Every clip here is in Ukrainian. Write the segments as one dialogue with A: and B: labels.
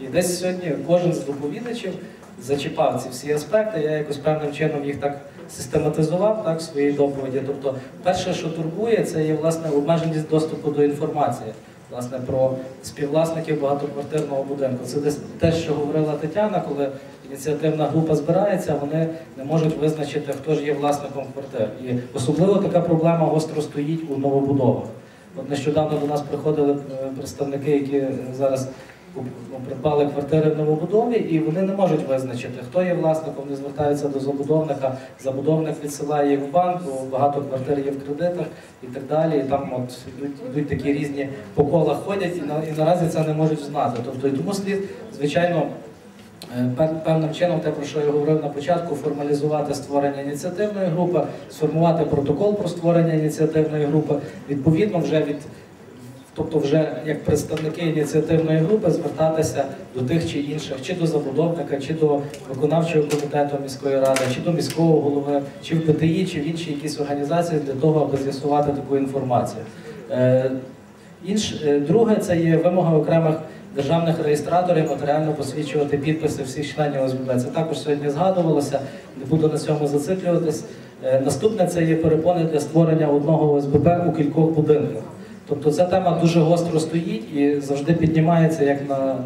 A: І десь сьогодні кожен з доповідачів зачіпав ці всі аспекти. Я якось певним чином їх так систематизував так, в своїй доповіді. Тобто, перше, що турбує, це є власне обмеженість доступу до інформації. Власне, про співвласників багатоквартирного будинку. Це десь те, що говорила Тетяна, коли ініціативна група збирається, вони не можуть визначити, хто ж є власником квартир. І особливо така проблема гостро стоїть у новобудовах. От нещодавно до нас приходили е, представники, які зараз придбали квартири в новобудові, і вони не можуть визначити, хто є власником, вони звертаються до забудовника, забудовник відсилає їх в банк, бо багато квартир є в кредитах і так далі. І там от йдуть, йдуть такі різні по колах ходять, і, на, і наразі це не можуть знати. Тобто і тому слід, звичайно. Е, Певним чином, те, про що я говорив на початку, формалізувати створення ініціативної групи, сформувати протокол про створення ініціативної групи, відповідно, вже від, тобто вже як представники ініціативної групи звертатися до тих чи інших, чи до забудовника, чи до виконавчого комітету міської ради, чи до міського голови, чи в ПТІ, чи в інші якісь організації для того, аби з'ясувати таку інформацію. Е, Інш, е, друге, це є вимога окремих державних реєстраторів нотаріально посвідчувати підписи всіх членів ОСББ. Це також сьогодні згадувалося, не буду на цьому зациклюватись. Е, Наступне це є перепони для створення одного ОСББ у кількох будинках. Тобто ця тема дуже гостро стоїть і завжди піднімається як на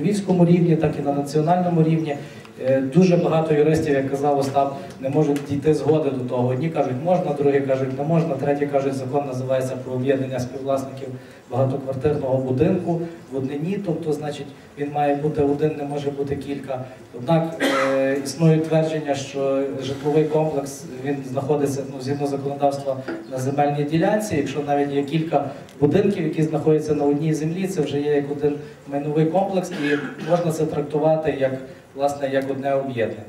A: львівському рівні, так і на національному рівні. Е, Дуже багато юристів, як казав Остап, не можуть дійти згоди до того. Одні кажуть, можна, другі кажуть, не можна, треті кажуть, закон називається про об'єднання співвласників багатоквартирного будинку в однині, тобто, значить, він має бути один, не може бути кілька. Однак е, існує твердження, що житловий комплекс він знаходиться ну, згідно законодавства на земельній ділянці. Якщо навіть є кілька будинків, які знаходяться на одній землі, це вже є як один майновий комплекс, і можна це трактувати як власне як одне об'єднання.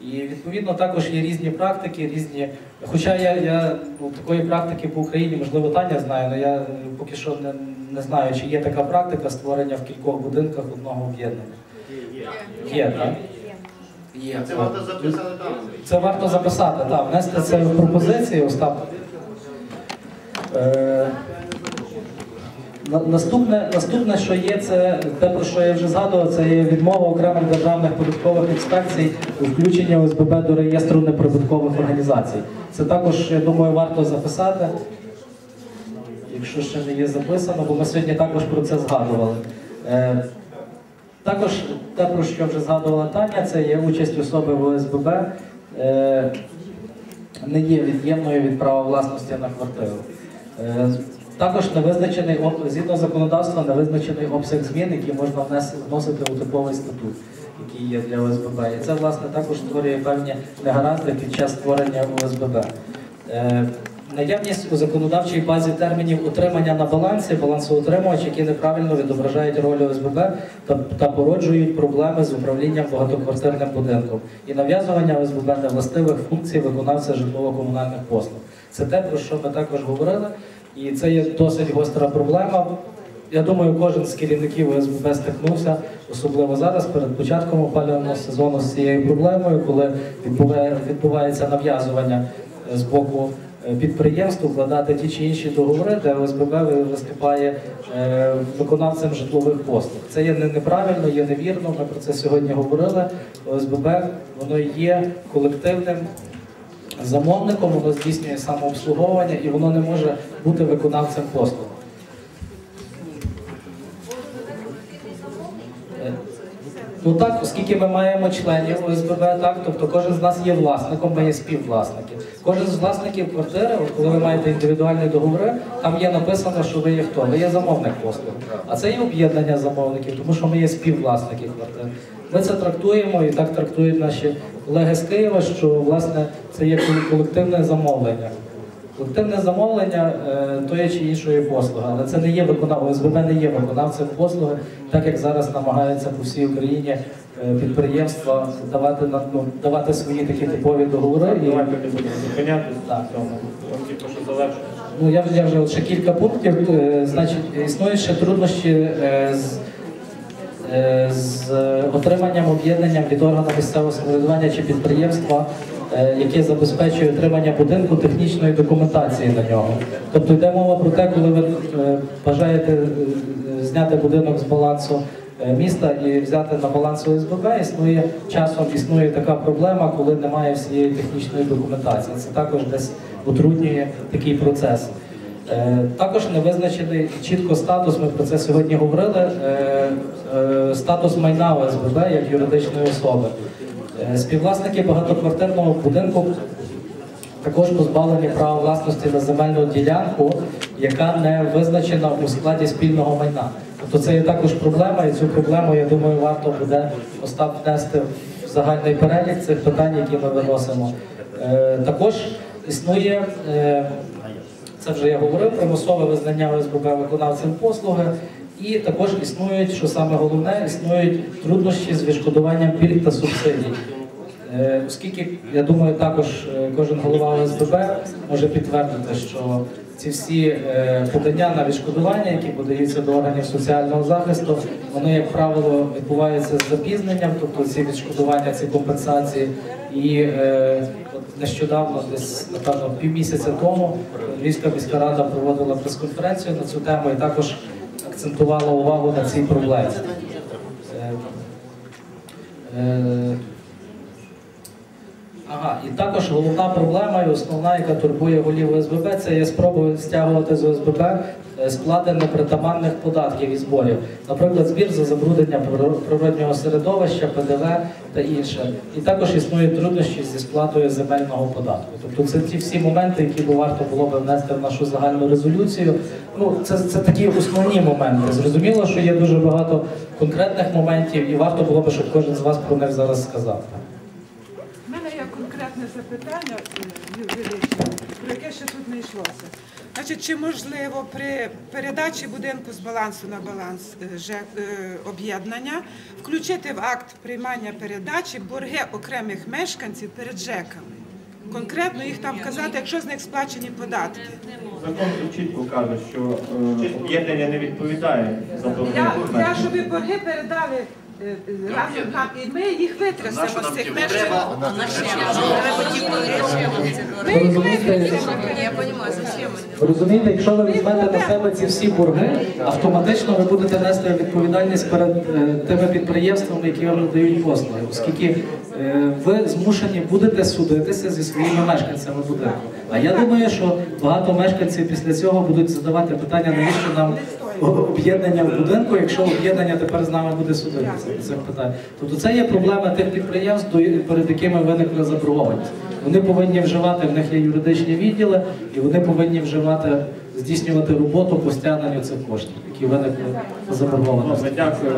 A: І відповідно також є різні практики, різні. Хоча я, я ну, такої практики по Україні, можливо, Таня знає, але я е, поки що не, не знаю, чи є така практика створення в кількох будинках одного об'єднання. Є, так? Є.
B: Це варто записати там.
A: Це варто записати, так, внести це в пропозиції, Остап. Е, Наступне, наступне, що є, це те, про що я вже згадував, це є відмова окремих державних податкових інспекцій у включення ОСББ до реєстру неприбуткових організацій. Це також, я думаю, варто записати, якщо ще не є записано, бо ми сьогодні також про це згадували. Е, також те, про що вже згадувала Таня, це є участь особи в ОСББ, е, не є від'ємною від права власності на квартиру. Е, також не визначений згідно законодавства, не визначений обсяг змін, які можна вносити у типовий статут, який є для ОСББ. І це власне також створює певні негаразди під час створення ОСББ. Е, Наявність у законодавчій базі термінів утримання на балансі, балансоутримувач, які неправильно відображають роль ОСББ та, та породжують проблеми з управлінням багатоквартирним будинком і нав'язування ОСББ невластивих функцій виконавця житлово-комунальних послуг. Це те, про що ми також говорили, і це є досить гостра проблема. Я думаю, кожен з керівників ОСББ стикнувся, особливо зараз, перед початком опалювального сезону з цією проблемою, коли відбувається нав'язування е, з боку е, підприємств укладати ті чи інші договори, де ОСББ виступає е, виконавцем житлових послуг. Це є неправильно, є невірно. Ми про це сьогодні говорили. ОСББ воно є колективним замовником, воно здійснює самообслуговування і воно не може бути виконавцем послуг. Ну так, оскільки ми маємо членів ОСББ, так, тобто кожен з нас є власником, ми є співвласники. Кожен з власників квартири, от коли ви маєте індивідуальні договори, там є написано, що ви є хто? Ви є замовник послуг. А це є об'єднання замовників, тому що ми є співвласники квартир. Ми це трактуємо і так трактують наші колеги з Києва, що власне це є колективне замовлення. Колективне замовлення е, тої чи іншої послуги, але це не є виконав... ОСББ не є виконавцем послуги, так як зараз намагаються по всій Україні е, підприємства давати ну, давати свої такі типові договори. І,
C: Давайте не будемо зупинятися
A: Так. ну, я, вже- я вже от ще кілька пунктів. Е, Значить, існують ще труднощі з, з отриманням об'єднанням від органу місцевого самоврядування чи підприємства, е, яке забезпечує отримання будинку технічної документації на нього. Тобто йде мова про те, коли ви е, бажаєте е, зняти будинок з балансу міста і взяти на баланс ОСББ. Існує часом існує така проблема, коли немає всієї технічної документації. Це також десь утруднює такий процес. Також не визначений чітко статус. Ми про це сьогодні говорили. Статус майна ОСББ як юридичної особи. Е, Співвласники багатоквартирного будинку також позбавлені права власності на земельну ділянку, яка не визначена у складі спільного майна. Тобто це є також проблема, і цю проблему, я думаю, варто буде Остап внести в загальний перелік цих питань, які ми виносимо. Е, Також існує, е, це вже я говорив, примусове визнання ОСББ виконавцем послуги. І також існують, що саме головне, існують труднощі з відшкодуванням пільг та субсидій. Е, Оскільки я думаю, також е, кожен голова ОСББ може підтвердити, що ці всі е, подання на відшкодування, які подаються до органів соціального захисту, вони, як правило, відбуваються з запізненням, тобто ці відшкодування, ці компенсації. І от нещодавно, десь напевно півмісяця тому, Львівська міська рада проводила прес-конференцію на цю тему і також акцентувала увагу на цій проблемі. Ага, і також головна проблема і основна, яка турбує голів ОСББ, це є спроба стягувати з ОСББ е, сплати непритаманних податків і зборів, наприклад, збір за забруднення приро- природнього середовища, ПДВ та інше. І також існують труднощі зі сплатою земельного податку. Тобто це ті всі моменти, які би варто було би внести в нашу загальну резолюцію. Ну, це, це такі основні моменти. Зрозуміло, що є дуже багато конкретних моментів, і варто було би, щоб кожен з вас про них зараз сказав.
B: Конкретне запитання е, юридичне, про яке ще тут не йшлося. Значить, чи можливо при передачі будинку з балансу на баланс е, е, об'єднання включити в акт приймання передачі борги окремих мешканців перед ЖЕКами? Конкретно їх там вказати, якщо з них сплачені податки.
C: Закон чітко каже, що об'єднання не відповідає за борги.
B: Я, я щоб борги передали разом і ми їх витрясемо з цих мешканців. Ми їх
A: розумієте,
B: витрясемо.
D: Я понимаю, зачем
A: ви розумієте, якщо ви візьмете на себе ці всі борги, автоматично ви будете нести відповідальність перед е, тими підприємствами, які вам надають послуги, оскільки е, ви змушені будете судитися зі своїми мешканцями будинку. А я думаю, що багато мешканців після цього будуть задавати питання, навіщо нам об'єднання в будинку, якщо об'єднання тепер з нами буде судитися до цих питань. Тобто це є проблема тих підприємств, перед якими виникла заборгованість. Вони повинні вживати, в них є юридичні відділи, і вони повинні вживати, здійснювати роботу по стягненню цих коштів, які виникли по заборгованості.
C: Дякую.